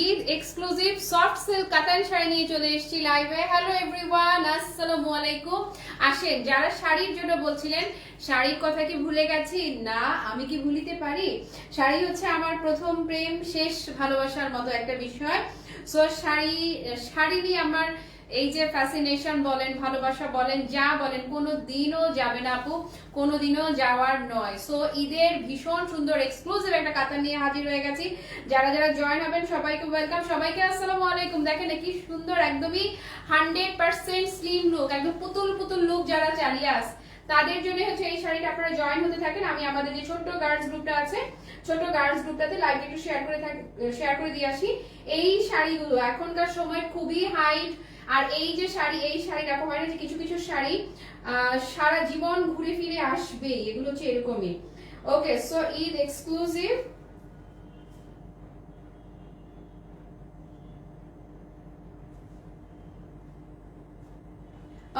Eid exclusive soft silk কাতান শাড়ি নিয়ে চলে এসেছি লাইভে হ্যালো এভরিওয়ান আসসালামু আলাইকুম। আসেন, যারা শাড়ির জন্য বলছিলেন, শাড়ির কথা কি ভুলে গেছি? না, আমি কি ভুলিতে পারি? শাড়ি হচ্ছে আমার প্রথম প্রেম, শেষ ভালোবাসার মতো একটা বিষয়। সো শাড়ি শাড়ি নিয়ে আমার এই যে ফ্যাসিনেশন বলেন, ভালোবাসা বলেন, যা বলেন কোনো দিনও যাবে না আপু কোনো দিনও যাওয়ার নয়। সো ঈদের ভীষণ সুন্দর এক্সক্লুসিভ একটা কাতার নিয়ে হাজির হয়ে গেছি। যারা যারা জয়েন হবেন, সবাইকে ওয়েলকাম সবাইকে আসসালামু আলাইকুম। দেখেন কি সুন্দর, একদমই হান্ড্রেড পার্সেন্ট স্লিম লুক একদম পুতুল পুতুল লুক যারা চালিয়ে আস, তাদের জন্য হচ্ছে এই শাড়িটা আপনারা জয়েন হতে থাকেন। আমি আমাদের যে ছোট্ট গার্লস গ্রুপটা আছে ছোট গার্লস গ্রুপটাতে লাইভ একটু শেয়ার করে শেয়ার করে দিয়ে আসি। এই শাড়িগুলো, এখনকার সময় খুবই হাইট আর এই যে শাড়ি, এই শাড়ি দেখো হয় না যে কিছু কিছু শাড়ি সারা জীবন ঘুরে ফিরে আসবে এগুলো হচ্ছে এরকমই। Okay so Eid exclusive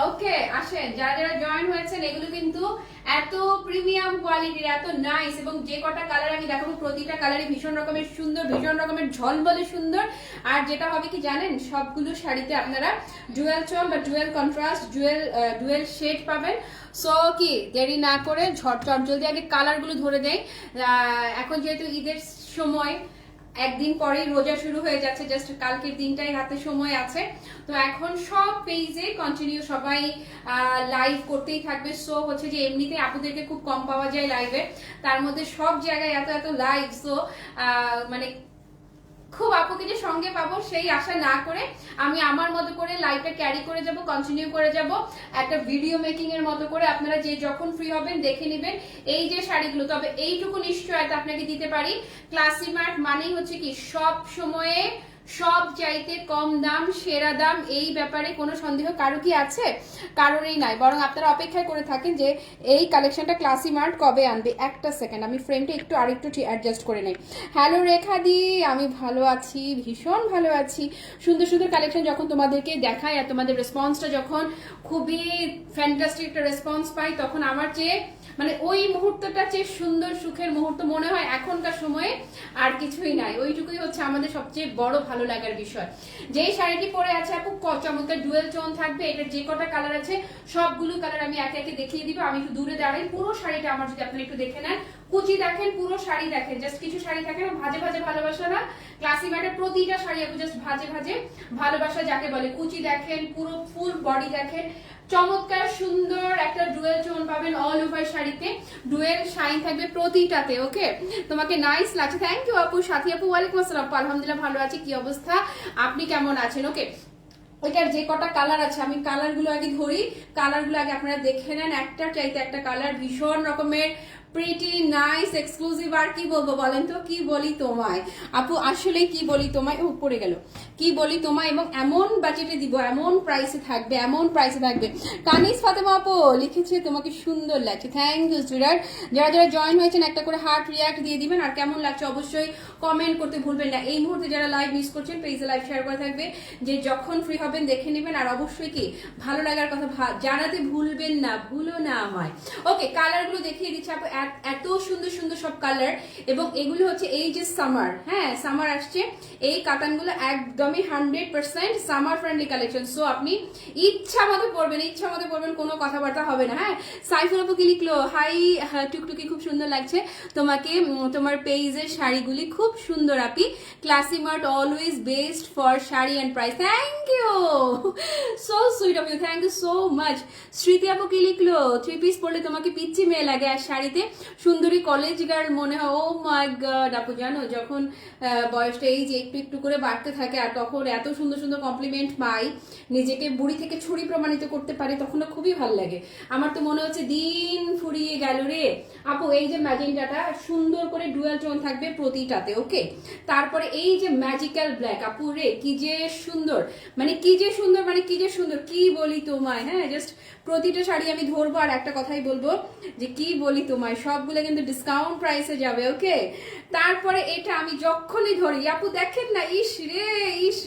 okay আসেন, যারা যারা জয়েন হয়েছেন, এগুলো কিন্তু এত প্রিমিয়াম কোয়ালিটির এত নাইস এবং যে কটা কালার আমি দেখাবো, প্রতিটা কালারই ভীষণ রকমের সুন্দর, ভীষণ রকমের ঝলবলে সুন্দর। আর যেটা হবে কি জানেন, সবগুলো শাড়িতে আপনারা ডুয়েল চল বা dual contrast dual dual shade পাবেন। সো কি, দেরি না করে ঝট চট জলদি আগে কালারগুলো ধরে দেয় এখন যেহেতু ঈদের সময় একদিন পরেই রোজা শুরু হয়ে যাচ্ছে জাস্ট কালকের দিনটাই হাতে সময় আছে। তো এখন সব পেজে কন্টিনিউ সবাই লাইভ করতেই থাকবে। সো হচ্ছে যে এমনিতে আপুদেরকে খুব কম পাওয়া যায় লাইভে তার মধ্যে সব জায়গায় এত এত লাইভ সো মানে খুব আপুকে যে সঙ্গে পাবো সেই আশা না করে আমি আমার মতো করে লাইফটা ক্যারি করে যাব কন্টিনিউ করে যাব, একটা ভিডিও মেকিং এর মতো করে আপনারা যে যখন ফ্রি হবেন দেখে নেবেন এই যে শাড়িগুলো। তবে এইটুকু নিশ্চয়তা আপনাকে দিতে পারি। ক্লাসি মার্ট মানেই হচ্ছে কি সব সময়ে সব চাইতে কম দাম, সেরা দাম, এই ব্যাপারে কোনো সন্দেহ কারও কি আছে? কারোরই নাই। বরং আপনারা অপেক্ষায় করে থাকেন যে এই কালেকশনটা ক্লাসি মার্ট কবে আনবে। একটা সেকেন্ড আমি ফ্রেমটা একটু আরেকটু অ্যাডজাস্ট করে নেই। হ্যালো রেখা দি, আমি ভালো আছি, ভীষণ ভালো আছি। সুন্দর সুন্দর কালেকশন যখন তোমাদেরকে দেখায় আর তোমাদের রেসপন্সটা যখন খুবই ফ্যান্টাস্টিক একটা রেসপন্স পাই, তখন আমার চেয়ে মানে ওই মুহূর্তটা চেয়ে সুন্দর সুখের মুহূর্ত মনে হয় এখনকার সময়ে আর কিছুই নাই। ওইটুকুই হচ্ছে আমাদের সবচেয়ে বড় ভালো লাগার বিষয়। যেই শাড়িটি পরে আছে আপু চমৎকার ডুয়েল টোন থাকবে, এটার যে কটা কালার আছে সবগুলো কালার আমি একে একে দেখিয়ে দিব। আমি একটু দূরে দাঁড়াই, পুরো শাড়িটা আমার যদি আপনি একটু দেখে নেন। কুচি দেখেন, পুরো শাড়ি দেখেন জাস্ট কিছু শাড়ি থাকে ভাজে ভাজে ভালোবাসা না। ক্লাসি ম্যাটের প্রতিটা শাড়ি আপু জাস্ট ভাজে ভাজে ভালোবাসা যাকে বলে। কুচি দেখেন, পুরো ফুল বডি দেখেন চমৎকার সুন্দর একটা ডুয়েল টোন পাবেন অল ওভার শাড়িতে। ডুয়েল শাইন থাকবে প্রতিটাতে ওকে তোমাকে নাইস লাগছে। থ্যাংক ইউ আপু সাথী আপু ওয়ালাইকুম আসসালাম। আপু, আলহামদুলিল্লাহ ভালো আছি। কি অবস্থা? আপনি কেমন আছেন? ওকে ওইটার যে কটা কালার আছে আমি কালারগুলো আগে ধরি। কালারগুলো আগে আপনারা দেখে নেন। একটা চাইতে একটা কালার ভীষণ রকমের প্রিটি নাইস এক্সক্লুসিভ আর কি বলব বলেন তো? কি বলি তোমায়? আপু আসলে কি বলি তোমায়? ও পড়ে গেল। কি বলি তোমায় এবং এমন বাজেটে দিব, এমন প্রাইসে থাকবে, এমন প্রাইসে থাকবে। কানিস ফাতেমা আপু লিখেছে তোমাকে সুন্দর লাগছে। থ্যাংক ইউ সুইটার যারা যারা জয়েন হয়েছেন, একটা করে হার্ট রিয়াক্ট দিয়ে দিবেন। আর কেমন লাগছে অবশ্যই কমেন্ট করতে ভুলবেন না। এই মুহূর্তে যারা লাইভ মিস করছেন পেজে লাইভ শেয়ার করা থাকবে। যে যখন ফ্রি হবেন, দেখে নেবেন। আর অবশ্যই কি, ভালো লাগার কথা জানাতে ভুলবেন না ভুলো না আমায় ওকে কালারগুলো দেখিয়ে দিচ্ছি আপু। এত- সুন্দর সুন্দর সব কালার এবং এগুলো হচ্ছে এই যে সামার হ্যাঁ সামার আসছে। এই কাতানগুলো একদমই hundred percent summer friendly collection. So আপনি ইচ্ছা মতো পড়বেন ইচ্ছা মতো পড়বেন কোনো কথাবার্তা হবে না। হ্যাঁ সাইফুল আপু কি লিখলো? হাই হ্যাঁ, টুকটুকি খুব সুন্দর লাগছে। তোমাকে তোমার পেজের শাড়িগুলি খুব সুন্দর আপি। Classy mart always best for sari and price thank you so sweet of you thank you so much Smriti আপু কি লিখলো? থ্রি পিস পরলে তোমাকে পিচ্ছি মেয়ে লাগে আর শাড়িতে সুন্দরী কলেজ গার্ল মনে হয় ও মাই গড আপু জানো যখন বয়সটা এই যে একটু একটু করে বাড়তে থাকে আর তখন এত সুন্দর সুন্দর কমপ্লিমেন্ট পাই, নিজেকে বুড়ি থেকে ছুরি প্রমাণিত করতে পারি তখন খুবই ভালো লাগে। আমার তো মনে হচ্ছে দিন ফুরিয়ে গেল রে। আপু, এই যে ম্যাজেন্টাটা, সুন্দর করে ডুয়াল টোন থাকবে প্রতিটাতে, ওকে? তারপরে এই যে ম্যাজিক্যাল ব্ল্যাক আপু রে, কি যে সুন্দর। মানে কি যে সুন্দর মানে কি যে সুন্দর, কি বলি তোমায় হ্যাঁ? জাস্ট প্রতিটা শাড়ি আমি ধরবো আর একটা কথাই বলব যে, কি বলি তোমায়, সবগুলো কিন্তু ডিসকাউন্ট প্রাইসে যাবে, ওকে? তারপরে এটা আমি যখনই ধরি, আপু দেখেন না, ইস রে ইস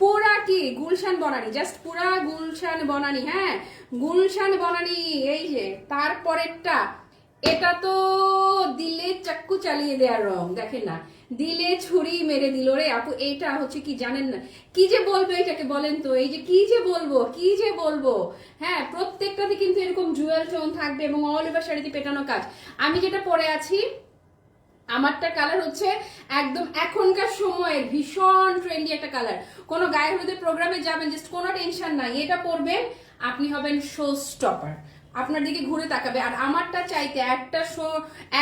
পুরা কি? গুলশান বনানি জাস্ট পুরা গুলশান বনানি হ্যাঁ? গুলশান বনানি, এই যে, তারপরেরটা, এটা তো দিলে চাক্কু চালিয়ে দেওয়ার রং, দেখেন না। দিলে ছুরি মেরে দিল রে, আপু, এইটা হচ্ছে কি জানেন না? কি যে বলব এটাকে বলেন তো? এই যে কি যে বলব, কি যে বলব? হ্যাঁ প্রত্যেকটাতে কিন্তু এরকম জুয়েল টোন থাকবে এবং অল ওভার শাড়িতে পেটানো কাজ। আমি যেটা পরে আছি আমারটা কালার হচ্ছে একদম এখনকার সময়ের ভীষণ ট্রেন্ডি একটা কালার কোনো গায়ে হলুদের প্রোগ্রামে যাবেন জাস্ট কোনো টেনশন নাই। এটা পরবেন, আপনি হবেন শো স্টপার আপনার দিকে ঘুরে তাকাবে। আর আমারটা চাইতে একটা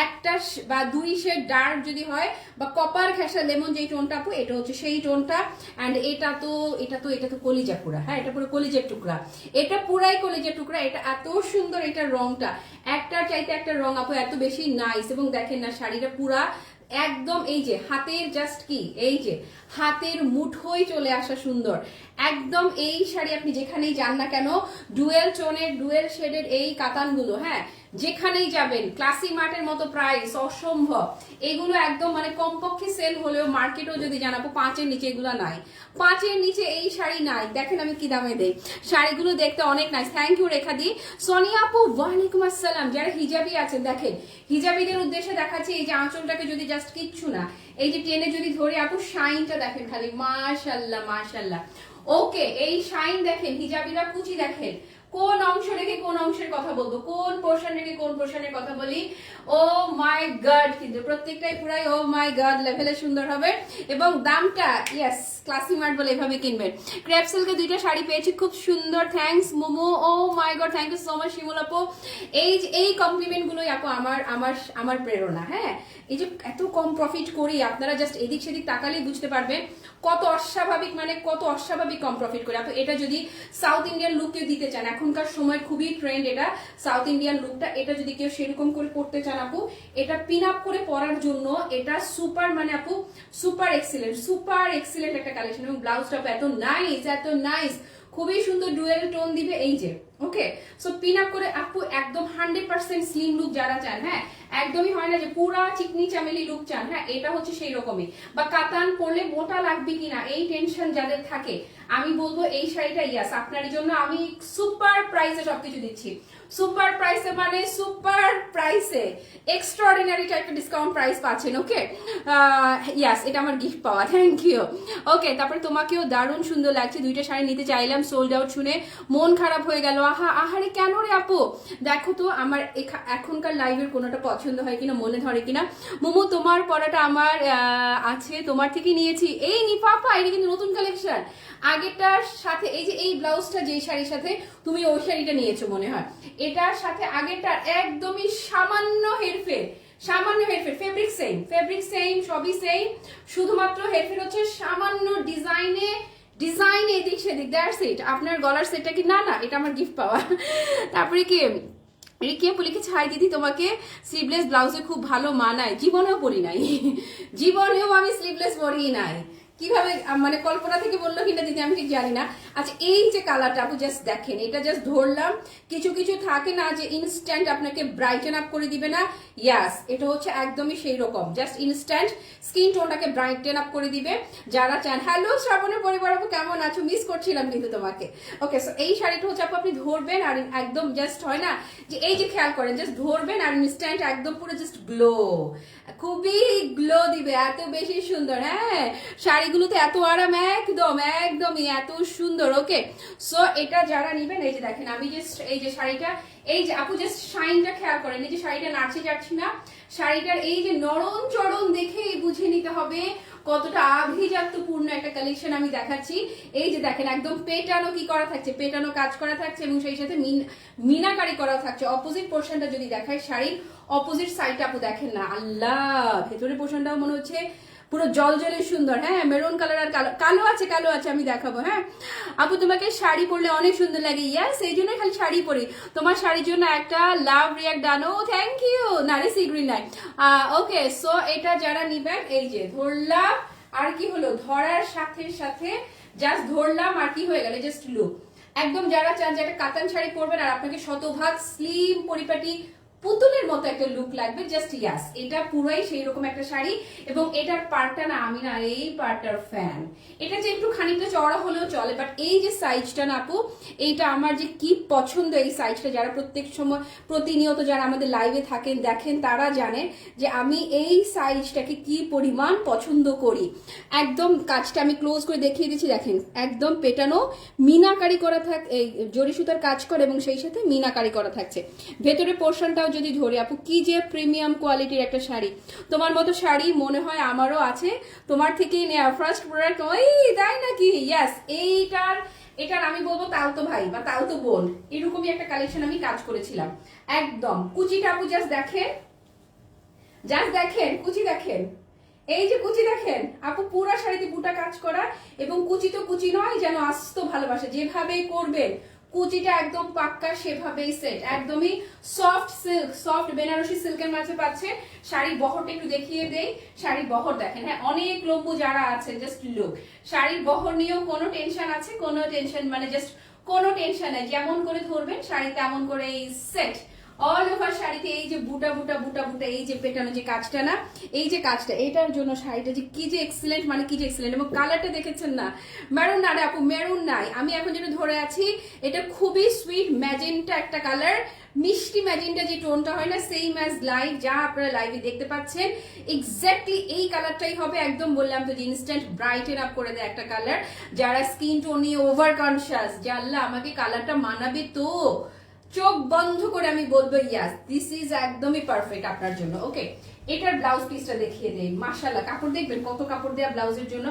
একটা বা দুই শেড ডার্ক যদি হয় বা কপার ঘেঁষা লেমন যেই টোনটা আপু, এটা হচ্ছে সেই টোনটা। অ্যান্ড এটা তো এটা তো এটা তো কলিজা পুরা হ্যাঁ? এটা পুরো কলিজের টুকরা। এটা পুরাই কলিজের টুকরা, এটা এত সুন্দর এটার রংটা। একটার চাইতে একটা রং আপু এত বেশি নাইস এবং দেখেন না শাড়িটা পুরা একদম এই যে, হাতের জাস্ট কি? এই যে, হাতের মুঠোই চলে আসা সুন্দর। একদম এই শাড়ি আপনি যেখানেই যান না কেন, ডুয়েল চোনের, ডুয়েল শেডের এই কাতানগুলো হ্যাঁ? যেখানেই যাবেন ক্লাসি মার্টের মতো প্রাইস অসম্ভব। এগুলো একদম মানে কমপক্ষে সেল হলেও মার্কেটও যদি জানাব, পাঁচের নিচে এগুলো নাই। পাঁচের নিচে এই শাড়ি নাই। দেখেন আমি কি দামে দেই। শাড়িগুলো দেখতে অনেক নাইস থ্যাংক ইউ রেখা দি। সোনিয়া আপু, ওয়ালাইকুম আসসালাম। যারা হিজাবি আছেন, দেখেন, হিজাবিদের উদ্দেশ্যে দেখাচ্ছি, এই যে আঁচলটাকে যদি জাস্ট কিচ্ছু না, এই যে টেনে যদি ধরে, আপু, শাইনটা দেখেন খালি। মাশাল্লাহ মাশাল্লাহ। ওকে এই শাইন দেখেন, হিজাবিরা কুচি দেখেন। কোন অংশ রেখে কোন অংশের কথা বলব? কোন পোর্শন রেখে কোন পোর্শনের কথা বলি? ও মাই গড কিন্তু প্রত্যেকটাই পুরাই ও মাই গড লেভেলে সুন্দর হবে। এবং দামটা ইয়েস ক্লাসি মার্ট বলে এভাবে কিনবেন। ক্রেপ সিল্কে দুইটা শাড়ি পেয়েছি, খুব সুন্দর thanks Momo, oh my god thank you so much Shimul আপু। এই এই কমপ্লিমেন্ট গুলোই আপু আমার আমার আমার প্রেরণা হ্যাঁ? এই যে এত কম প্রফিট করি, আপনারা জাস্ট এদিক সেদিক তাকালেই বুঝতে পারবেন কত অস্বাভাবিক মানে কত অস্বাভাবিক কম প্রফিট করে। আপনি এটা যদি সাউথ ইন্ডিয়ান লুকে দিতে চান, এখনকার সময় খুবই ট্রেন্ড এটা সাউথ ইন্ডিয়ান লুকটা এটা যদি কেউ সেরকম করে পড়তে চান আপু, এটা পিন আপ করে পরার জন্য এটা সুপার মানে আপু সুপার এক্সিলেন্ট সুপার এক্সিলেন্ট একটা কালেকশন এবং ব্লাউজটা এত নাইস এত নাইস খুবই সুন্দর ডুয়েল টোন দিবে এই যে ওকে সো পিন আপ করে আপু একদম হান্ড্রেড পার্সেন্ট স্লিম লুক যারা চান হ্যাঁ? একদমই হয় না যে পুরা চিকনি চামেলি লুক চান হ্যাঁ? এটা হচ্ছে সেই রকমই। বা কাতান পরলে মোটা লাগবে কিনা, এই টেনশন যাদের থাকে। আমি বলব এই শাড়িটা ইয়াস আপনার জন্য আমি সুপার প্রাইসে সবকিছু দিচ্ছি। সুপার প্রাইসে মানে সুপার প্রাইসে এক্সট্রাঅর্ডিনারি টাইপের ডিসকাউন্ট প্রাইস পাচ্ছেন ওকে ইয়াস এটা আমার গিফট পাওয়া থ্যাংক ইউ ওকে তারপরে তোমাকেও দারুণ সুন্দর লাগছে, দুইটা শাড়ি নিতে চাইলাম সোল্ড আউট শুনে। মন খারাপ হয়ে গেল, আহা, আহারে, কেন রে আপু? দেখো তো, আমার এখনকার লাইভের কোনোটা পছন্দ হয় কিনা, মনে ধরে কিনা? মোমো, তোমার পড়াটা আমার আছে, তোমার থেকে নিয়েছি। এই নিপাপা এটা কিন্তু নতুন কালেকশন আগেরটার সাথে, এই যে এই ব্লাউজটা যেই শাড়ির সাথে তুমি ওই শাড়িটা নিয়েছো মনে হয়, এটার সাথে আগেরটার একদমই সামান্য হেরফের সামান্য হেরফের ফেব্রিক সেম ফেব্রিক সেম সবই সেম শুধুমাত্র হেরফের হচ্ছে সামান্য ডিজাইনে, ডিজাইন এদিক সেদিক দ্যাটস ইট আপনার গলার সেটটা কি, না না, এটা আমার গিফট পাওয়া। তারপরে কি, রিকিয়া লিখেছে হাই দিদি, তোমাকে স্লিভলেস ব্লাউজে খুব ভালো মানায়। জীবনেও পরি নাই, জীবনেও আমি স্লিভলেস পরি নাই। কীভাবে মানে কল্পনা থেকে বলল কিনা দিদি, আমি ঠিক জানি না। আচ্ছা এই যে কালারটা আপনি জাস্ট দেখেন, এটা জাস্ট ধরলাম। কিছু কিছু থাকে না যে ইনস্ট্যান্ট আপনাকে ব্রাইটেন আপ করে দিবে না। ইয়াস এটা হচ্ছে একদমই সেই রকম জাস্ট ইনস্ট্যান্ট স্কিন টোনটাকে ব্রাইটেন আপ করে দিবে। যারা চান হ্যালো শ্রাবণের পরিবার আপু, কেমন আছো? মিস করছিলাম কিন্তু তোমাকে। ওকে সো এই শাড়িটা হচ্ছে আপু, আপনি ধরবেন আর একদম জাস্ট হয় না যে এই যে খেয়াল করেন জাস্ট ধরবেন আর ইনস্ট্যান্ট একদম পুরো জাস্ট গ্লো খুবই গ্লো দিবে, এত বেশি সুন্দর হ্যাঁ? শাড়িগুলোতে এত আরাম, একদম, একদমই এত সুন্দর ওকে সো এটা যারা নিবেন, এই যে দেখেন, আমি জাস্ট এই যে শাড়িটা, এই যে আপু জাস্ট শাইনটা খেয়াল করেন, এই যে শাড়িটা নাচে যাচ্ছি না, শাড়িটার এই যে নরম চরম দেখে বুঝে নিতে হবে কতটা আভিজাত্যপূর্ণ একটা কালেকশন আমি দেখাচ্ছি। এই যে দেখেন, একদম পেটানো কি করা থাকছে? পেটানো কাজ করা থাকছে এবং সেই সাথে মিন- মিনাকারি করা থাকছে। অপোজিট পোর্শনটা যদি দেখায় শাড়ির অপোজিট সাইডটা আপু দেখেন না, আল্লাহ! ভেতরের পোর্শনটাও মনে হচ্ছে পুরো জল জলে সুন্দর হ্যাঁ মেরুন কালার আর কালো কালো আছে কালো আছে, আমি দেখাবো হ্যাঁ। আপু, তোমাকে শাড়ি পরলে অনেক সুন্দর লাগে ইয়াস এই জন্য খালি শাড়ি পরি। তোমার শাড়ির জন্য একটা লাভ রিয়াক্ট ডানো থ্যাংক ইউ নারে sea green light okay so এটা যারা নিবেন, এই যে ধরলাম, আর কি হলো, ধরার সাথে সাথে জাস্ট ধরলাম, আর কি হয়ে গেল জাস্ট লুক একদম যারা চান যে একটা কাতান শাড়ি পরবেন, আর আপনাকে শতভাগ স্লিম পরিপাটি পুতুলের মতো একটা লুক লাগবে জাস্ট ইয়াস এটা পুরাই সেই রকম একটা শাড়ি এবং এটার পার্টটা না, আমি না এই পার্টটার ফ্যান এটা যে একটু খানিকটা চড়া হলেও চলে বাট এই যে সাইজটা না আপু, এইটা আমার যে কি পছন্দ এই সাইজটা যারা প্রত্যেক সময়, প্রতিনিয়ত যারা আমাদের লাইভে থাকেন, দেখেন, তারা জানেন যে আমি এই সাইজটাকে কি পরিমাণ পছন্দ করি। একদম কাজটা আমি ক্লোজ করে দেখিয়ে দিচ্ছি, দেখেন, একদম পেটানো, মিনাকারি করা থাক, এই জরি সুতার কাজ করে এবং সেই সাথে মিনাকারি করা থাকছে। ভেতরে পোর্শনটাও যদি ধরে আপু, কি যে প্রিমিয়াম কোয়ালিটির একটা শাড়ি। তোমার মতো শাড়ি মনে হয় আমারও আছে। তোমার থেকেই নেওয়া ফার্স্ট প্রোডাক্ট ওই তাই নাকি? ইয়াস এইটার, এটার আমি বলব তালতো ভাই বা তালতো বোন। এরকমই একটা কালেকশন আমি কাজ করেছিলাম। একদম। কুচিটা আপু জাস্ট দেখেন। জাস্ট দেখেন, কুচি দেখেন। এই যে কুচি দেখেন, আপু, পুরা শাড়িতে বুটা কাজ করা এবং কুচি তো কুচি নয়, যেন আস্ত ভালোবাসা। যেভাবেই করবেন কুচিটা একদম পাক্কা সেভাবেই সেট একদমই সফট সিল্ক সফট বেনারসি সিল্কের মাঝে পাচ্ছে। শাড়ির বহরটা একটু দেখিয়ে দেই শাড়ির বহর দেখেন হ্যাঁ অনেক লম্বু যারা আছে জাস্ট লুক শাড়ির বহর নিয়েও কোনো টেনশন আছে, কোনো টেনশন মানে জাস্ট কোনো টেনশন নেই, যেমন করে ধরবেন, শাড়ি তেমন করে এই সেট অল ওভার শাড়িতে এই যে বুটা বুটা বুটা বুটা এই যে পেটানো যে কাজটা না, এই যে কাজটা, এটার জন্য শাড়িটা যে কি যে এক্সিলেন্ট মানে কি যে এক্সিলেন্ট এবং কালারটা দেখেছেন না? মেরুন না রে আপু মেরুন নাই। আমি এখন যেটা ধরে আছি, এটা খুবই সুইট ম্যাজেন্টা একটা কালার মিষ্টি ম্যাজেন্টা যে টোনটা হয় না সেম অ্যাজ লাইভ যা আপনারা লাইভে দেখতে পাচ্ছেন। এক্স্যাক্টলি এই কালারটাই হবে, একদম বললাম তো, যে ইনস্ট্যান্ট ব্রাইটেন আপ করে দেয় একটা কালার যারা স্কিন টোন নিয়ে ওভার কনসিয়াস যে আল্লাহ আমাকে কালারটা মানাবে তো। চোখ বন্ধ করে আমি বলব ইয়াস দিস ইজ একদমই পারফেক্ট আপনার জন্য। ওকে এটার ব্লাউজ পিসটা দেখিয়ে দেই। মাশাল্লাহ কাপড় দেখবেন কত কাপড় দেয়া ব্লাউজের জন্য।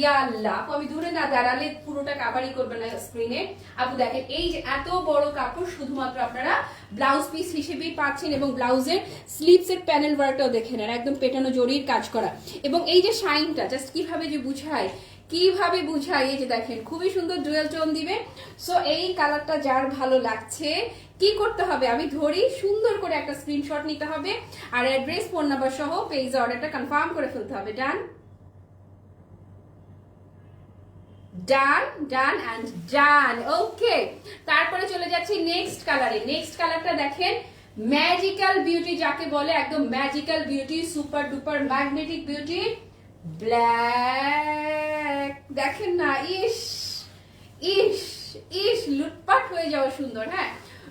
ইয়া আল্লাহ আমি দূরে না দাঁড়ালে পুরোটা কাভারই করবে না স্ক্রিনে আপু, দেখেন, এই যে এত বড় কাপড় শুধুমাত্র আপনারা ব্লাউজ পিস হিসেবেই পাচ্ছেন এবং ব্লাউজের স্লিপস এর প্যানেল ওয়ার্কটাও দেখে নেন, একদম পেটানো জরির কাজ করা। এবং এই যে শাইনটা জাস্ট কীভাবে যে বুঝায়, কীভাবে বুঝাই এই যে দেখেন, খুবই সুন্দর ডুয়েল টোন দিবে। সো এই কালারটা যার ভালো লাগছে কি করতে হবে? আমি ধরি সুন্দর করে একটা স্ক্রিনশট নিতে হবে আর অ্যাড্রেস ফোন নাম্বার সহ পেজ অর্ডারটা কনফার্ম করে ফেলতে হবে। ডান ডান ডান অ্যান্ড ডান ওকে তারপরে চলে যাচ্ছি নেক্সট কালারে নেক্সট কালারটা দেখেন ম্যাজিক্যাল বিউটি যাকে বলে, একদম magical beauty super duper magnetic beauty black দেখেন না, ইস ইস ইস, লুটপাট হয়ে যাওয়া সুন্দর হ্যাঁ?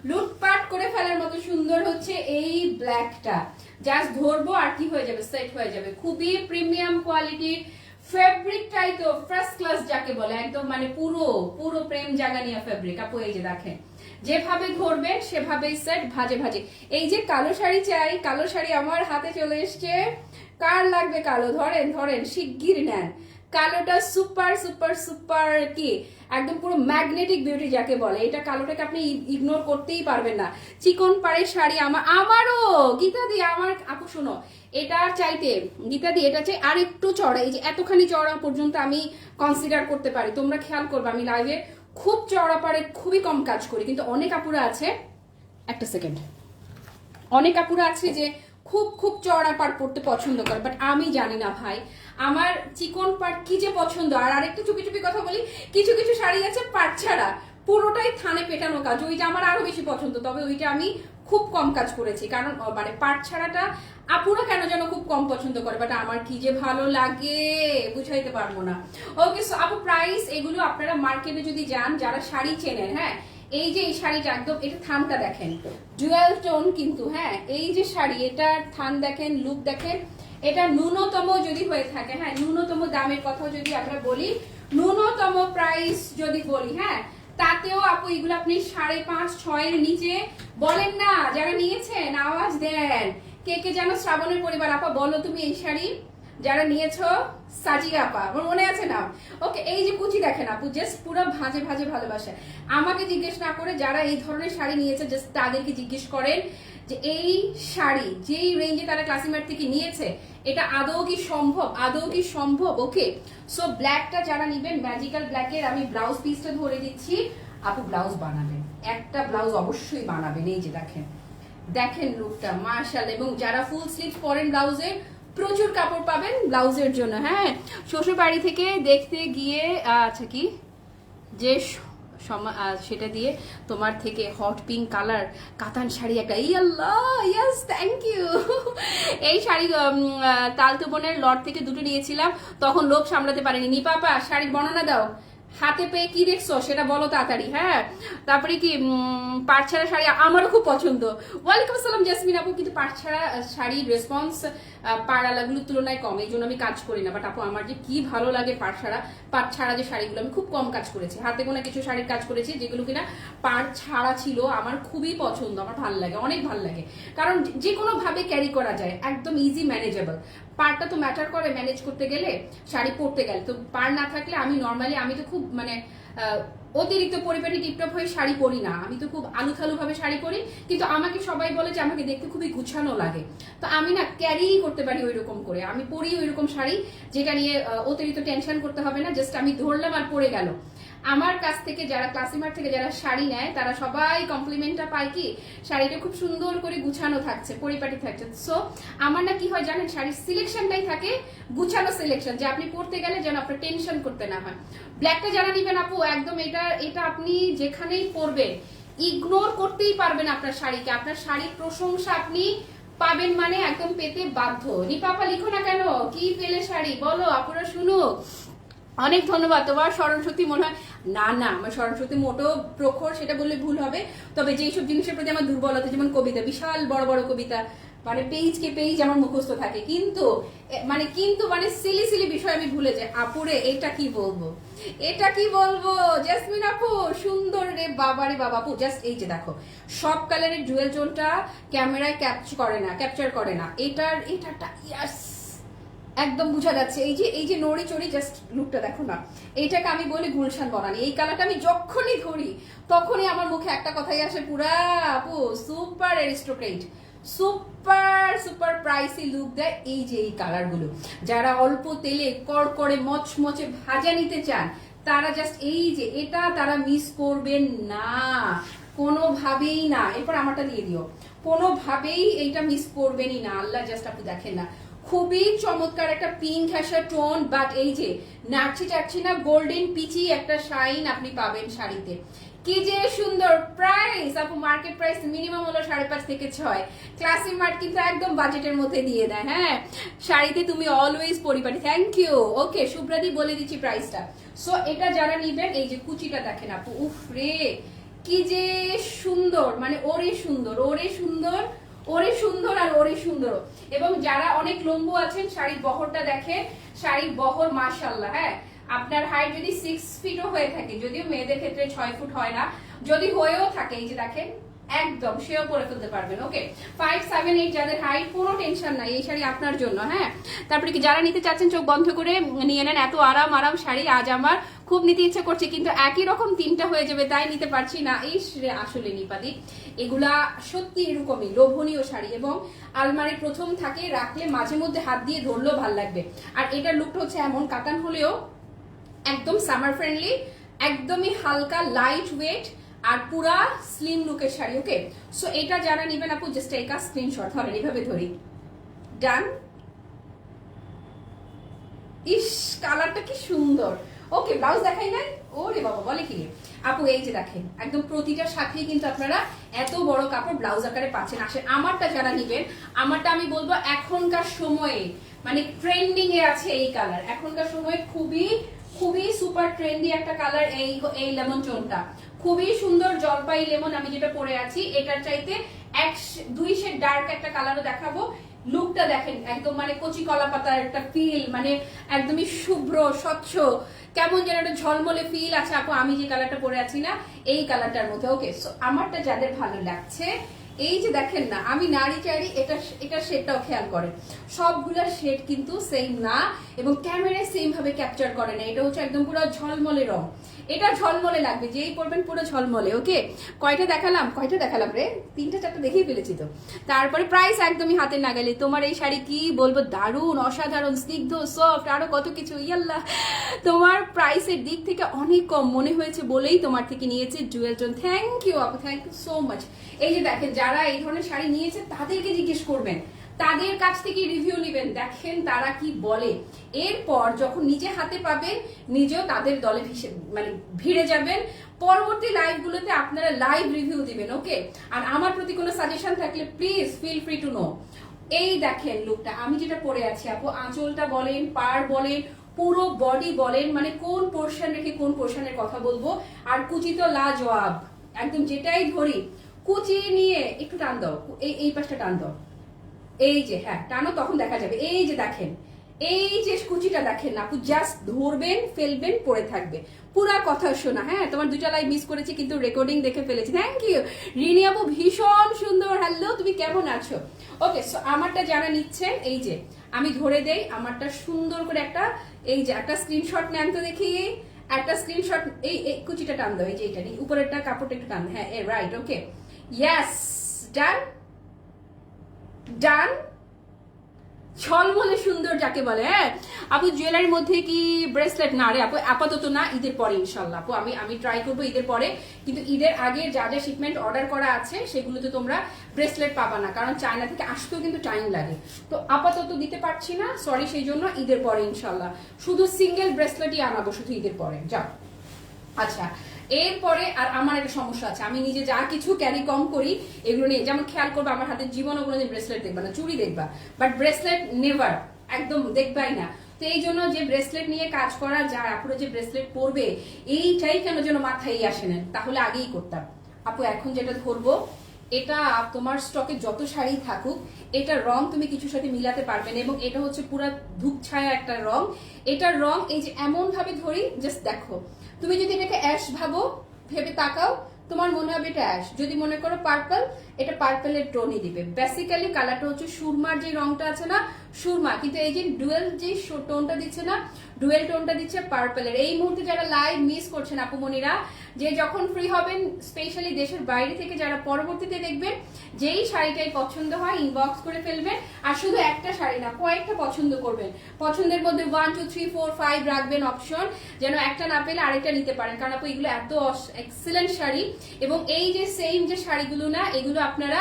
লুটপাট করে ফেলার মতো সুন্দর হচ্ছে এই ব্ল্যাকটা জাস্ট ধরবো আর কি হয়ে যাবে সেট হয়ে যাবে। খুবই প্রিমিয়াম কোয়ালিটির ফেব্রিকটাই তো ফার্স্ট ক্লাস যাকে বলে, একদম মানে পুরো পুরো প্রেম জাগানিয়া ফেব্রিক আপু, এই যে দেখেন, যেভাবে ধরবেন সেভাবেই সেট ভাজে ভাজে। এই যে কালো শাড়ি চাই, কালো শাড়ি আমার হাতে চলে এসছে। কার লাগবে কালো? ধরেন ধরেন, শিগগির নেন। কালোটা সুপার সুপার সুপার কি? একদম পুরো ম্যাগনেটিক বিউটি যাকে বলে। এটা কালোটাকে আপনি ইগনোর করতেই পারবেন না। চিকন পাড়ের শাড়ি আমার আমারও! গীতা দি আমার, আপু শোনো, এটার চাইতে গীতা দি এটা চাই আর একটু চড়া। এই যে এতখানি চড়া পর্যন্ত আমি কনসিডার করতে পারি। তোমরা খেয়াল করবে, আমি লাইভে খুব চড়া পাড়ে খুবই কম কাজ করি। কিন্তু অনেক আপুরা আছে, একটা সেকেন্ড অনেক আপুরা আছে যে খুব খুব চড়া পাট পড়তে পছন্দ করে বাট আমি জানি না ভাই। আমার চিকন পাট কি যে পছন্দ? আর আরেকটা চুপি চুপি কথা বলি, কিছু কিছু শাড়ি আছে পাট ছাড়া। পুরোটাই থানে পেটানো কাজ। ওইটা আমার আরও বেশি পছন্দ, তবে ওইটা আমি খুব কম কাজ করেছি। কারণ মানে পাট ছাড়াটা আপুরা কেন যেন খুব কম পছন্দ করে বাট আমার কি যে ভালো লাগে, বুঝাইতে পারব না। ওকে সো আপু প্রাইস এগুলো আপনারা মার্কেটে যদি যান, যারা শাড়ি চেনেন হ্যাঁ এই যে এই শাড়িটা একদম, এটা থানটা দেখেন। ডুয়াল টোন কিন্তু হ্যাঁ এই যে শাড়ি, এটার থান দেখেন লুক দেখেন এটা ন্যূনতম যদি হয়ে থাকে হ্যাঁ ন্যূনতম দামের কথা যদি আমরা বলি, ন্যূনতম প্রাইস যদি বলি হ্যাঁ তাতেও আপু এগুলো আপনি সাড়ে পাঁচ, ছয়ের নিচে বলেন না, যারা নিয়েছেন, আওয়াজ দেন। কে কে যেন শ্রাবণের পরিবার, আপা বলো তুমি এই শাড়ি, যারা নিয়েছো, সাজিয়া আপা, আমার মনে আছে না। ওকে, এই যে কুচি দেখেন আপু জাস্ট পুরো ভাজে ভাজে ভালোবাসে। আমাকে জিজ্ঞেস না করে যারা এই ধরনের শাড়ি নিয়েছে জাস্ট তাদেরকে জিজ্ঞেস করেন। যে এই শাড়ি, যেই রেঞ্জে তারা ক্লাসিমেট থেকে নিয়েছে, এটা আদৌ কি সম্ভব? আদৌ কি সম্ভব? ওকে সো ব্ল্যাকটা যারা নিবেন ম্যাজিক্যাল ব্ল্যাকের আমি ব্লাউজ পিসটা ধরে দিচ্ছি। আপু ব্লাউজ বানাবেন। একটা ব্লাউজ অবশ্যই বানাবেন। এই যে দেখেন। দেখেন লুকটা মার্শাল এবং যারা ফুল স্লিভ পরেন ব্লাউজে প্রচুর কাপড় পাবেন ব্লাউজের জন্য। হ্যাঁ শ্বশুর বাড়ি থেকে দেখতে গিয়ে আচ্ছা কি? যে সেটা দিয়ে তোমার থেকে হট পিঙ্ক কালার কাতান শাড়ি একটা ই আল্লাহ ইয়াস থ্যাংক ইউ এই শাড়ি তালতু বোনের লট থেকে দুটো নিয়েছিলাম, তখন লোভ সামলাতে পারেনি। নি, পাপা, শাড়ির বর্ণনা দাও। হাতে পেয়ে কি দেখছ? সেটা বলো তাড়াতাড়ি হ্যাঁ? তারপরে কি উম, পাট ছাড়া শাড়ি আমারও খুব পছন্দ। ওয়ালাইকুম আসসালাম জাসমিন আপু। কিন্তু পাট ছাড়া শাড়ির রেসপন্স পাড়ালাগুলোর তুলনায় কম। এই জন্য আমি কাজ করি না। বাট আপু আমার যে কি ভালো লাগে পাট ছাড়া পাট ছাড়া যে শাড়িগুলো আমি খুব কম কাজ করেছি। হাতে কোনো কিছু শাড়ির কাজ করেছি যেগুলো কিনা পাট ছাড়া ছিল আমার খুবই পছন্দ আমার ভালো লাগে অনেক ভালো লাগে। কারণ যে- কোনোভাবে ক্যারি করা যায় একদম ইজি ম্যানেজেবল পাড়টা তো ম্যাটার করে ম্যানেজ করতে গেলে, শাড়ি পরতে গেলে। তো পার না থাকলে আমি নর্মালি আমি তো খুব মানে অতিরিক্ত পরিপাটি টিপটপ হয়ে শাড়ি পরি না। আমি তো খুব আলু থালু ভাবে শাড়ি পরি, কিন্তু আমাকে সবাই বলে যে আমাকে দেখতে খুবই গুছানো লাগে। তো আমি না ক্যারি করতে পারি ওই রকম করে। আমি পরি ওই রকম শাড়ি, যেটা নিয়ে অতিরিক্ত টেনশন করতে হবে না জাস্ট আমি ধরলাম আর পরে গেল। আমার কাছ থেকে যারা ক্লাসিমার থেকে যারা শাড়ি নেয়, তারা সবাই কমপ্লিমেন্টটা পায় কি, শাড়িটা খুব সুন্দর করে গুছানো থাকছে, পরিপাটি থাকছে। সো আমার না কি হয় জানেন, শাড়ির সিলেকশনটাই থাকে, গুছানো সিলেকশন যে আপনি পড়তে গেলে যেন আপনার টেনশন করতে না হয়। ব্ল্যাকটা যারা নিবেন আপু, একদম এটা এটা আপনি যেখানেই পরবেন ইগনোর করতেই পারবেন আপনার শাড়িকে। আপনার শাড়ির প্রশংসা আপনি পাবেন মানে একদম পেতে বাধ্য। নিপাপা লিখো না কেন? কি পেলে শাড়ি? বলো, আপুরা, শুনো। অনেক ধন্যবাদ। তোমার স্মরণশক্তি মনে হয় না না, আমার স্মরণশক্তি মোটো প্রখর, সেটা বললে ভুল হবে। তবে যেই সব জিনিসের প্রতি আমার দুর্বলতা, যেমন কবিতা, বিশাল বড় বড় কবিতা মানে পেজ কে পেজ আমার মুখস্থ থাকে। কিন্তু মানে কিন্তু মানে সিলি সিলি বিষয় আমি ভুলে যাই। আপুরে, এটা কি বলব? এটা কি বলব? জাসমিন আপু, সুন্দর রে বাবা রে বাবা আপু। জাস্ট এই যে দেখো, সব কালারের জুয়েল টোনটা ক্যামেরায় ক্যাপচার করে না ক্যাপচার করে না। এটার এটাটা ইয়াস একদম বোঝা যাচ্ছে। এই যে এই যে নড়ি চড়ি জাস্ট লুকটা দেখো না। এইটাকে আমি বলি গুলশান বনানি। এই কালারটা আমি যখনই ধরি, তখনই আমার মুখে একটা কথাই আসে, পুরা আপু super aristocrat super super pricey look দেয় এই যে এই কালারগুলো যারা অল্প তেলে কড়কড়ে, মচমচে ভাজা নিতে চান, তারা জাস্ট এই যে এটা তারা মিস করবেন না। কোনোভাবেই না। এরপর আমারটা দিয়ে দিও। কোনোভাবেই এইটা মিস করবেনই না। আল্লাহ জাস্ট আপনি দেখেন না। খুবই চমৎকার একটা পিঙ্ক ঘাসা টোন বাট এই যে নাচছি চাচ্ছি না গোল্ডেন পিচি একটা শাইন আপনি পাবেন শাড়িতে। কি যে সুন্দর প্রাইস আপু মার্কেট প্রাইস মিনিমাম হলো সাড়ে পাঁচ থেকে ছয়। ক্লাসি মার্ট কিন্তু একদম বাজেটের মধ্যে দিয়ে দেয় হ্যাঁ? শাড়িতে তুমি অলওয়েজ পরিপাটি। থ্যাংক ইউ ওকে শুভ্রাদি বলে দিচ্ছি প্রাইসটা সো এটা যারা নিবেন, এই যে কুচিটা দেখেন আপু, উফ রে! কি যে সুন্দর! মানে ওরে সুন্দর ওরে সুন্দর ওরে সুন্দর আর ওরে সুন্দর। এবং যারা অনেক লম্বু আছেন, শাড়ির বহরটা দেখে শাড়ির বহর মাশাল্লাহ হ্যাঁ? আপনার হাইট যদি সিক্স ফিটও হয়ে থাকে, যদিও মেয়েদের ক্ষেত্রে ছয় ফুট হয় না, যদি হয়েও থাকে, এই যে দেখেন, একদম সেও পরে ফেলতে পারবেন ওকে ফাইভ সেভেন এইট যাদের হাইট কোনো টেনশন নাই, এই শাড়ি আপনার জন্য হ্যাঁ? তারপরে কি যারা নিতে চাচ্ছেন, চোখ বন্ধ করে নিয়ে নেন, এত আরাম আরাম শাড়ি আজ আমার খুব নিতে ইচ্ছে করছে, কিন্তু একই রকম তিনটা হয়ে যাবে, তাই নিতে পারছি না। এই আসলে নিপাদি এগুলা সত্যি এরকমই, লোভনীয় শাড়ি এবং আলমারি প্রথম থাকে, রাখলে মাঝে মধ্যে হাত দিয়ে ধরলেও ভালো লাগবে। আর এটার লুকটা হচ্ছে এমন, কাতান হলেও একদম সামার ফ্রেন্ডলি একদমই হালকা লাইট ওয়েট আর পুরা স্লিম লুকের শাড়ি ওকে সো এটা যারা নেবেন আপু জাস্ট একা স্ক্রিনশট ধরেন, এইভাবে ধরি। ডান ইস কালারটা কি সুন্দর। ওকে ব্লাউজ দেখাই নাই? ওরে বাবা, বলে কি? আপু, এই যে দেখেন, একদম প্রতিটা সাথেই কিন্তু আপনারা এত বড় কাপড় ব্লাউজ আকারে পাচ্ছেন। আসে, আমারটা যারা নিবেন, আমারটা আমি বলব এখনকার সময়ে মানে ট্রেন্ডিং এ আছে এই কালার এখনকার সময়ে খুবই খুবই সুপার ট্রেন্ডি একটা কালার এই এই লেমন টোনটা খুবই সুন্দর জলপাই লেমন আমি যেটা পরে আছি, এটার চাইতে এক দুই শেড ডার্ক একটা কালারও দেখাবো। লুকটা দেখেন, একদম মানে কচি কলা পাতার একটা ফিল মানে একদমই শুভ্র, স্বচ্ছ, কেমন যেন একটা ঝলমলে ফিল আছে। আপু, আমি যে কালারটা পরে আছি না, এই কালারটার মধ্যে ওকে সো আমারটা যাদের ভালো লাগছে এই যে দেখেন না, আমি নারী চারি এটা এটা শেডটাও খেয়াল করে। সবগুলা শেড কিন্তু সেম না, এবং ক্যামেরায় সেম ভাবে ক্যাপচার করে না। এটা হচ্ছে একদম পুরো ঝলমলে রং। এটা ঝলমলে লাগবে, যেই পরবেন পুরো ঝলমলে ওকে কয়টা দেখালাম? কয়টা দেখালাম রে? তিনটা চারটা দেখেই ফেলেছি তো। তারপরে প্রাইস একদমই হাতে নাগালে। তোমার এই শাড়ি কি বলব? দারুণ, অসাধারণ, স্নিগ্ধ সফট আরও কত কিছু, ইয়াল্লা। তোমার প্রাইসের দিক থেকে অনেক কম মনে হয়েছে বলেই তোমার থেকে নিয়েছে ডুয়েল টোন থ্যাংক ইউ আপু থ্যাংক ইউ সো মাচ এই যে দেখেন, যারা এই ধরনের শাড়ি নিয়েছে, তাদেরকে জিজ্ঞেস করবেন। তাদের কাছ থেকে রিভিউ নেবেন। দেখেন তারা কি বলে। এরপর যখন নিজে হাতে পাবেন, নিজেও তাদের দলে মানে ভিড়ে যাবেন। পরবর্তী লাইভগুলোতে আপনারা লাইভ রিভিউ দিবেন ওকে আর আমার প্রতি কোনো সাজেশন থাকলে please feel free to know এই দেখেন লুকটা আমি যেটা পরে আছি আপু, আঁচলটা বলেন, পার বলেন, পুরো বডি বলেন মানে কোন পোর্শন রেখে কোন পোর্শনের কথা বলব। আর কুচি তো লাজবাব একদম যেটাই ধরি কুচি নিয়ে, একটু টান দাও, এই এই পাশটা টান দাও। এই যে হ্যাঁ টানো, তখন দেখা যাবে। এই যে দেখেন, এই যে কুচিটা দেখেন আপু জাস্ট ধরবেন, ফেলবেন, পড়ে থাকবে। পুরা কথা শোনা হ্যাঁ তোমার দুটা লাইভ মিস করেছি, কিন্তু রেকর্ডিং দেখে ফেলেছি। থ্যাংক ইউ রিনি আপু, ভীষণ সুন্দর। হ্যালো তুমি কেমন আছো? ওকে সো আমারটা যারা নিচ্ছেন এই যে, আমি ধরে দেই, আমারটা সুন্দর করে একটা, এই যে, একটা স্ক্রিনশট নেন তো দেখি। একটা স্ক্রিনশট এই এই কুচিটা টান দাও, এই যে এটা উপরেরটা কাপড়টা একটু টান। হ্যাঁ রাইট ওকে ইয়েস ডান ডান? ছলমলে সুন্দর যাকে বলে হ্যাঁ? আপু জুয়েলারির মধ্যে কি ব্রেসলেট না রে আপু, আপাতত না, ঈদের পরে ইনশাল্লাহ আপু, আমি আমি ট্রাই করব ঈদের পরে, কিন্তু ঈদের আগে যা যা শিপমেন্ট অর্ডার করা আছে, সেগুলোতে তোমরা ব্রেসলেট পাবা না, কারণ চায়না থেকে আসতেও কিন্তু টাইম লাগে। তো আপাতত দিতে পারছি না সরি সেই জন্য ঈদের পরে ইনশাল্লাহ শুধু সিঙ্গেল ব্রেসলেটই আনাবো, শুধু ঈদের পরে, যাও। আচ্ছা এরপরে আর আমার একটা সমস্যা আছে। আমি নিজে যা কিছু ক্যারি কম করি, এগুলো নিয়ে যেমন খেয়াল করব, আমার হাতের হাতে ওগুলো যে ব্রেসলেট দেখবা না, চুড়ি দেখবা। বাট ব্রেসলেট নেভার একদম দেখবাই না। তো এই জন্য যে ব্রেসলেট নিয়ে কাজ করা যার আপুরা যে ব্রেসলেট পরবে, এইটাই কেন যেন মাথায় আসে না? তাহলে আগেই করতাম। আপু, এখন যেটা ধরবো এটা তোমার স্টকে যত শাড়ি থাকুক, এটা রং তুমি কিছুর সাথে মিলাতে পারবে না, এবং এটা হচ্ছে পুরো ধূপ ছায়া একটা রং। এটার রং এই যে এমন ভাবে ধরি জাস্ট দেখো। তুমি যদি এটাকে অ্যাশ ভাবো, ভেবে তাকাও, তোমার মনে হবে এটা অ্যাশ যদি মনে করো পার্পল এটা পার্পলের টোনই দিবে। বেসিক্যালি কালারটা হচ্ছে সুরমার যে রংটা আছে না সুরমা কিন্তু এই যে ডুয়েল যে টোনটা দিচ্ছে না ডুয়েল টোনটা দিচ্ছে পার্পলের এই মুহূর্তে যারা লাইভ মিস করছেন আপুমনিরা যে যখন ফ্রি হবেন স্পেশালি দেশের বাইরে থেকে যারা পরবর্তীতে দেখবেন, যেই শাড়িটাই পছন্দ হয় ইনবক্স করে ফেলবেন। আর শুধু একটা শাড়ি না, কয়েকটা পছন্দ করবেন। পছন্দের মধ্যে one two three four five রাখবেন অপশন যেন একটা না পেলে আরেকটা নিতে পারেন। কারণ আপু, এগুলো এত এক্সেলেন্ট শাড়ি। এবং এই যে সেম যে শাড়িগুলো না, এগুলো আপনারা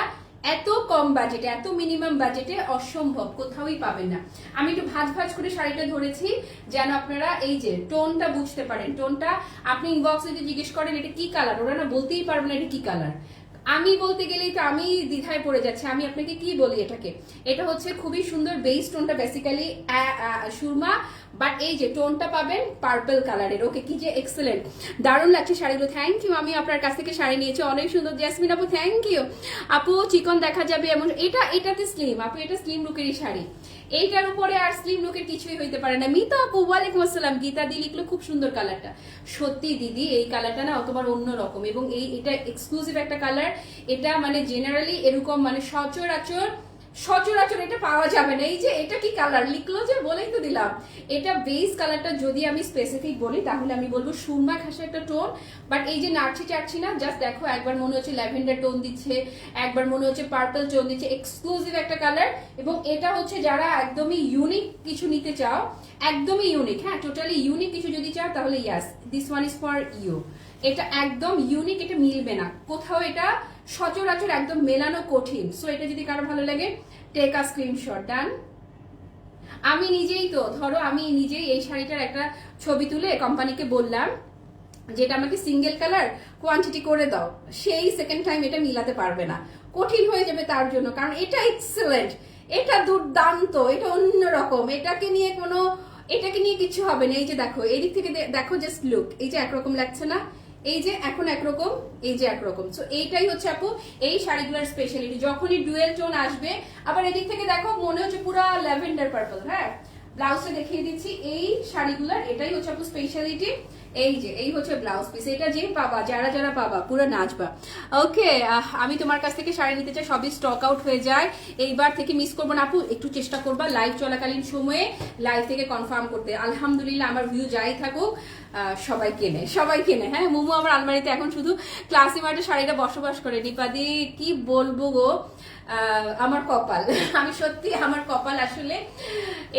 এত কম বাজেটে এত মিনিমাম বাজেটে অসম্ভব, কোথাওই পাবেন না। আমি একটু ভাজ ভাজ করে শাড়িটা ধরেছি, যেন আপনারা এই যে টোনটা বুঝতে পারেন। টোনটা আপনি ইনবক্সে যদি জিজ্ঞেস করেন, এটা কি কালার ওরা না বলতেই পারবেন এটা কি কালার আমি বলতে গেলেই তো আমি দ্বিধায় পড়ে যাচ্ছি। আমি আপনাকে কি বলি এটাকে? এটা হচ্ছে খুবই সুন্দর বেস টোনটা বেসিক্যালি সুরমা বাট এই যে টোনটা পাবেন পার্পল কালারের ওকে কি যে এক্সেলেন্ট দারুণ লাগছে শাড়িগুলো। থ্যাংক ইউ আমি আপনার কাছ থেকে শাড়ি নিয়েছি। অনেক সুন্দর। জেসমিন আপু থ্যাংক ইউ আপু, চিকন দেখা যাবে এমন এটা, এটাতে স্লিম আপু, এটা স্লিম লুকেরই শাড়ি। এইটার উপরে আর স্লিম লুকের কিছুই হইতে পারে না। মিতা আপু, ওয়ালাইকুম আসসালাম। গীতা দি লিখলো খুব সুন্দর কালারটা। সত্যি দিদি, এই কালারটা না অতবার অন্য রকম এবং এই, এটা এক্সক্লুসিভ একটা কালার। এটা মানে জেনারেলি এরকম মানে সচরাচর সচরাচর এটা পাওয়া যাবে না। এই যে এটা কি কালার লিখলো যে বলেই তো দিলাম। এটা বেস কালারটা যদি আমি স্পেসিফিক বলি, তাহলে আমি বলব সুরমা ঘাসা একটা টোন বাট এই যে নাড়ছি চাড়ছি না জাস্ট দেখো, একবার মনে হচ্ছে ল্যাভেন্ডার টোন দিচ্ছে, একবার মনে হচ্ছে পার্পল টোন দিচ্ছে এক্সক্লুসিভ একটা কালার এবং এটা হচ্ছে যারা একদমই ইউনিক কিছু নিতে চাও, একদমই ইউনিক হ্যাঁ টোটালি ইউনিক কিছু যদি চাও, তাহলে yes this one is for you এটা একদম ইউনিক এটা মিলবে না। কোথাও এটা সচরাচর একদম মেলানো কঠিন। সো এটা যদি কারও ভালো লাগে টেক আ স্ক্রিনশট ডান আমি নিজেই তো, ধরো আমি নিজেই এই শাড়িটার একটা ছবি তুলে কোম্পানিকে বললাম, যেটা আমাকে সিঙ্গেল কালার কোয়ান্টিটি করে দাও, সেই সেকেন্ড টাইম এটা মিলাতে পারবে না। কঠিন হয়ে যাবে তার জন্য, কারণ এটা এক্সেলেন্ট এটা দুর্দান্ত, এটা অন্যরকম, এটাকে নিয়ে কোনো, এটাকে নিয়ে কিছু হবে না। এই যে দেখো, এদিক থেকে দেখো জাস্ট লুক এই যে একরকম লাগছে না? এই যে এখন একরকম, এই যে একরকম। সো এইটাই হচ্ছে আপু, এই শাড়িগুলোর স্পেশালিটি যখনই ডুয়েল টোন আসবে, আবার এদিক থেকে দেখো, মনে হচ্ছে পুরো ল্যাভেন্ডার পার্পল হ্যাঁ? ব্লাউজটা দেখিয়ে দিচ্ছি, এই শাড়িগুলোর, এটাই হচ্ছে আপু স্পেশালিটি এই যে, এই হচ্ছে ব্লাউজ পিস এটা যে পাবা, যারা যারা পাবা, পুরো নাচবা। ওকে আমি তোমার কাছ থেকে শাড়ি নিতে চাই, সবই স্টক আউট হয়ে যায়। এইবার থেকে মিস করব না আপু, একটু চেষ্টা করবা লাইভ চলাকালীন সময়ে লাইভ থেকে কনফার্ম করতে। আলহামদুলিল্লাহ, আমার ভিউ যাই থাকুক সবাই কেনে সবাই কেনে। হ্যাঁ মোমো আমার আলমারিতে এখন শুধু ক্লাসি মার্টের শাড়িটা বসবাস করে। নিপাদি কি বলব গো? আমার কপাল। আমি সত্যি, আমার কপাল আসলে,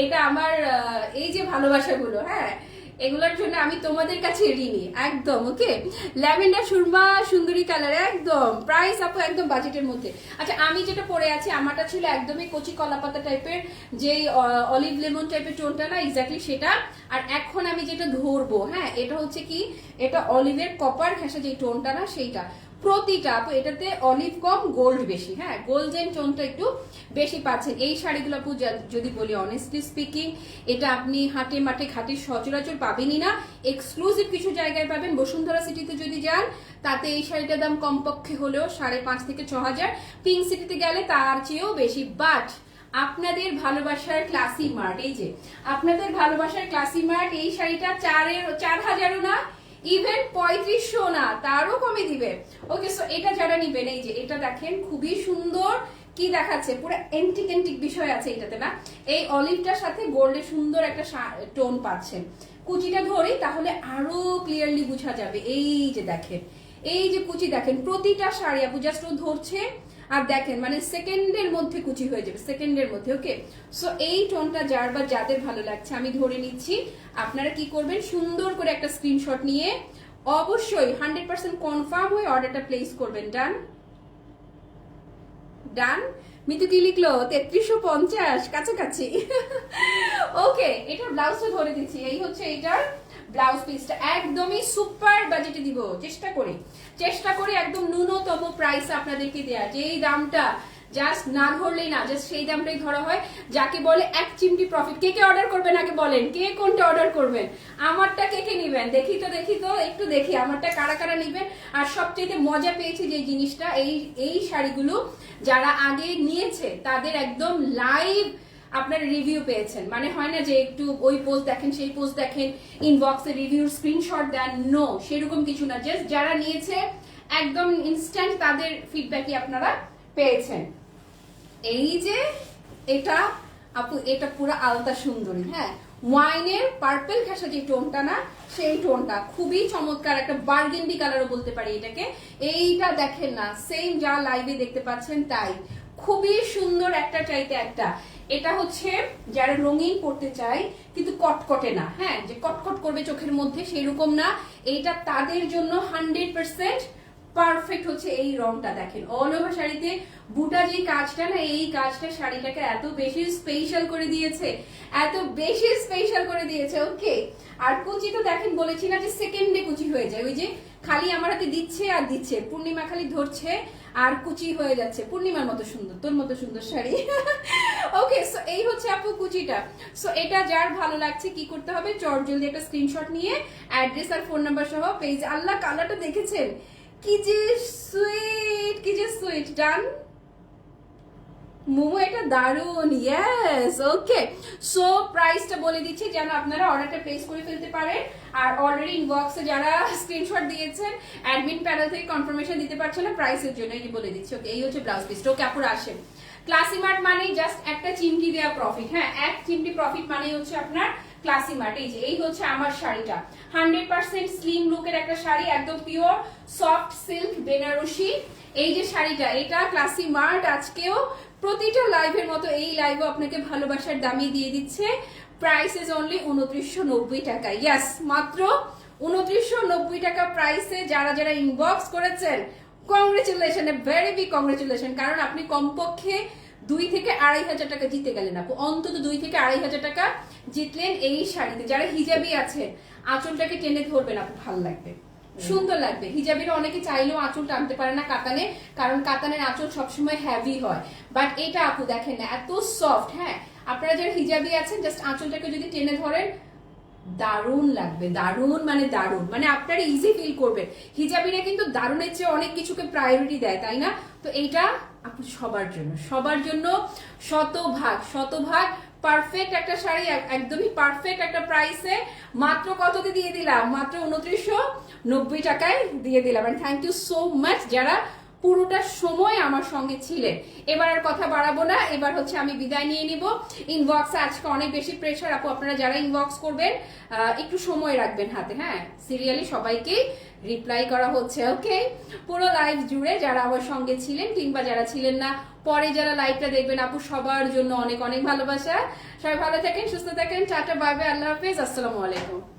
এটা আমার এই যে ভালোবাসাগুলো হ্যাঁ এগুলোর জন্য আমি তোমাদের কাছে ঋণী। একদম, ওকে? ল্যাভেন্ডার, সুরমা, সুন্দরী কালার, একদম। প্রাইস আপু একদম বাজেটের মধ্যে। আচ্ছা আমি যেটা পরে আছি, আমারটা ছিল একদমই কচি কলাপাতা টাইপের যে অলিভ লেমন টাইপের টোনটা না এক্স্যাক্টলি সেটা। আর এখন আমি যেটা ধরবো হ্যাঁ এটা হচ্ছে কি, এটা অলিভের কপার ঘেঁষা যে টোনটা না, সেইটা। প্রতিটা, তো এটাতে অলিভ কম গোল্ড বেশি হ্যাঁ? গোল্ডেন টোনটা একটু বেশি পাচ্ছেন। এই শাড়িগুলো আপু যদি বলি অনেস্টলি স্পিকিং এটা আপনি হাটে মাঠে ঘাটে সচরাচর পাবেনই না। এক্সক্লুসিভ কিছু জায়গায় পাবেন। বসুন্ধরা সিটিতে যদি যান, তাতে এই শাড়িটার দাম কমপক্ষে হলেও সাড়ে পাঁচ থেকে ছ হাজার। পিঙ্ক সিটিতে গেলে তার চেয়েও বেশি। বাট আপনাদের ভালোবাসার ক্লাসি মার্ট এই যে, আপনাদের ভালোবাসার ক্লাসি মার্ট এই শাড়িটা চারের চার হাজারও না ইভেন পঁয়ত্রিশশো না, তারও কমে দিবে। ওকে সো এটা যারা নিবেন, এই যে এটা দেখেন, খুবই সুন্দর কি দেখাচ্ছে, পুরো এন্টিক এন্টিক বিষয় আছে এটাতে না এই অলিভটার সাথে গোল্ডের সুন্দর একটা টোন পাচ্ছেন। কুচিটা ধরি তাহলে আরও ক্লিয়ারলি বোঝা যাবে। এই যে দেখেন, এই যে কুচি দেখেন, প্রতিটা শাড়ি আপু জাস্ট ধরছে আর দেখেন মানে সেকেন্ডের মধ্যে কুচি হয়ে যাবে সেকেন্ডের মধ্যে ওকে সো এই টোনটা যার বা যাদের ভালো লাগছে, আমি ধরে নিচ্ছি, আপনারা কি করবেন? সুন্দর করে একটা স্ক্রিনশট নিয়ে অবশ্যই হান্ড্রেড পার্সেন্ট কনফার্ম হয়ে অর্ডারটা প্লেস করবেন। ডান ডান মিতু কি লিখলো? তেত্রিশশো পঞ্চাশ, কাছাকাছি। ওকে এটা ব্লাউজটা ধরে দিচ্ছি। এই হচ্ছে এটার ব্লাউজ পিসটা একদমই সুপার বাজেটে দিব। চেষ্টা করি। চেষ্টা করি একদম ন্যূনতম প্রাইস আপনাদেরকে দেওয়া যে এই দামটা জাস্ট না ধরলেই না জাস্ট সেই দামটাই ধরা হয়। যাকে বলে এক চিমটি প্রফিট কে কে অর্ডার করবেন আগে বলেন? কে কোনটা অর্ডার করবেন? আমারটা কে কে নেবেন? দেখি তো দেখি তো, একটু দেখি। আমারটা কারা কারা নেবেন? আর সবচেয়ে মজা পেয়েছি যে জিনিসটা, এই এই শাড়িগুলো যারা আগে নিয়েছে, তাদের একদম লাইভ আপনার রিভিউ পেয়েছেন। মানে হয় না যে একটু ওই পোস্ট দেখেন, সেই পোস্ট দেখেন ইনবক্সে রিভিউর স্ক্রিনশট দেন। নো সেরকম কিছু না। জাস্ট যারা নিয়েছে, একদম ইনস্ট্যান্ট তাদের ফিডব্যাকই আপনারা পেয়েছেন। এই যে এটা, আপু, এটা পুরো আলতা সুন্দরী হ্যাঁ? ওয়াইনের পার্পেল ঘাসা যে টোনটা না, সেই টোনটা খুবই চমৎকার, একটা বার্গেন্ডি কালারও বলতে পারি এটাকে। এইটা দেখেন না সেম যা লাইভে দেখতে পাচ্ছেন, তাই। খুবই সুন্দর একটা চাইতে একটা। এটা হচ্ছে যারা রঙিন পড়তে চায়, কিন্তু কটকটে না। হ্যাঁ যে কটকট করবে চোখের মধ্যে সেরকম না। এইটা তাদের জন্য হান্ড্রেড পার্সেন্ট পারফেক্ট হচ্ছে এই রংটা, দেখেন। অল ওভার শাড়িতে বুটা যে কাজটা না, এই কাজটা শাড়িটাকে এত বেশি স্পেশাল করে দিয়েছে, এত বেশি স্পেশাল করে দিয়েছে ওকে আর কুচি তো দেখেন, বলেছি না যে সেকেন্ডে কুচি হয়ে যায়। ওই যে খালি আমার হাতে দিচ্ছে আর দিচ্ছে, পূর্ণিমা খালি ধরছে আর কুচি হয়ে যাচ্ছে। পূর্ণিমার মতো সুন্দর, তোর মতো সুন্দর শাড়ি ওকে সো এই হচ্ছে আপু কুচিটা। সো এটা যার ভালো লাগছে, কি করতে হবে? চট, জলদি একটা স্ক্রিনশট নিয়ে অ্যাড্রেস আর ফোন নাম্বার সহ পেজ আল্লাহ, কালারটা দেখেছেন? কি যে সুইট কি যে সুইট ডান মোমো এটা দারুণ ইয়েস ওকে সো প্রাইসটা বলে দিচ্ছি যেন আপনারা অর্ডারটা প্লেস করে ফেলতে পারেন। আর অলরেডি ইনবক্সে যারা স্ক্রিনশট দিয়েছেন অ্যাডমিন প্যানেল থেকে কনফার্মেশন দিতে পারছে না প্রাইসের জন্য এই বলে দিচ্ছি ওকে এই হচ্ছে ব্লাউজ পিসটা ওকে আপুর, আসেন। ক্লাসি মার্ট মানে জাস্ট একটা চিমটি দেওয়া প্রফিট হ্যাঁ? এক চিমটি প্রফিট মানে হচ্ছে আপনার ক্লাসি মার্ট এই যে, এই হচ্ছে আমার শাড়িটা। হান্ড্রেড পার্সেন্ট স্লিম লুকের একটা শাড়ি, একদম পিওর সফট সিল্ক বেনারসি এই যে শাড়িটা, এটা ক্লাসি মার্ট আজকেও প্রতিটা লাইভের মতো এই লাইভও আপনাকে ভালোবাসার দামে দিয়ে দিচ্ছে। প্রাইস ইজ অনলি উনত্রিশশো নব্বই টাকা। ইয়াস মাত্র উনত্রিশশো নব্বই টাকা প্রাইসে যারা যারা ইনবক্স করেছেন কংগ্রেচুলেশন ভেরি বিগ কংগ্রেচুলেশন কারণ আপনি কমপক্ষে দুই থেকে আড়াই হাজার টাকা জিতে গেলেন আপু। অন্তত দুই থেকে আড়াই হাজার টাকা জিতলেন এই শাড়িতে। যারা হিজাবি আছেন, আঁচলটাকে টেনে ধরবেন আপু, ভালো লাগবে। সুন্দর লাগবে। হিজাবির অনেকে চাইলেও আঁচল টানতে পারে না কাতানে, কারণ কাতানের আঁচল সবসময় হ্যাভি হয়। বাট এটা আপু, দেখেন না, এত সফট হ্যাঁ? আপনারা যারা হিজাবি আছেন জাস্ট আঁচলটাকে যদি টেনে ধরেন, দারুণ লাগবে, দারুণ মানে দারুণ। মানে আপনারা ইজি ফিল করবেন। হিজাবিরা কিন্তু দারুণের চেয়ে অনেক কিছুকে প্রায়োরিটি দেয়, তাই না? তো এইটা আপু সবার জন্য সবার জন্য শতভাগ শতভাগ পারফেক্ট একটা শাড়ি, এক- একদমই পারফেক্ট একটা প্রাইসে মাত্র কততে দিয়ে দিলাম? মাত্র উনত্রিশশো নব্বই টাকায় দিয়ে দিলাম। And thank you so much যারা পুরোটা সময় আমার সঙ্গে ছিলেন। এবার আর কথা বাড়াবো না। এবার হচ্ছে আমি বিদায় নিয়ে নিব। ইনবক্সে আজকে অনেক বেশি প্রেশার আপু, আপনারা যারা ইনবক্স করবেন একটু সময় রাখবেন হাতে হ্যাঁ? সিরিয়ালি সবাইকেই রিপ্লাই করা হচ্ছে ওকে পুরো লাইভ জুড়ে যারা আমার সঙ্গে ছিলেন কিংবা যারা ছিলেন না, পরে যারা লাইভটা দেখবেন, আপু, সবার জন্য অনেক অনেক ভালোবাসা। সবাই ভালো থাকেন, সুস্থ থাকেন। টাটা বাই আল্লাহ হাফেজ। আসসালামু আলাইকুম।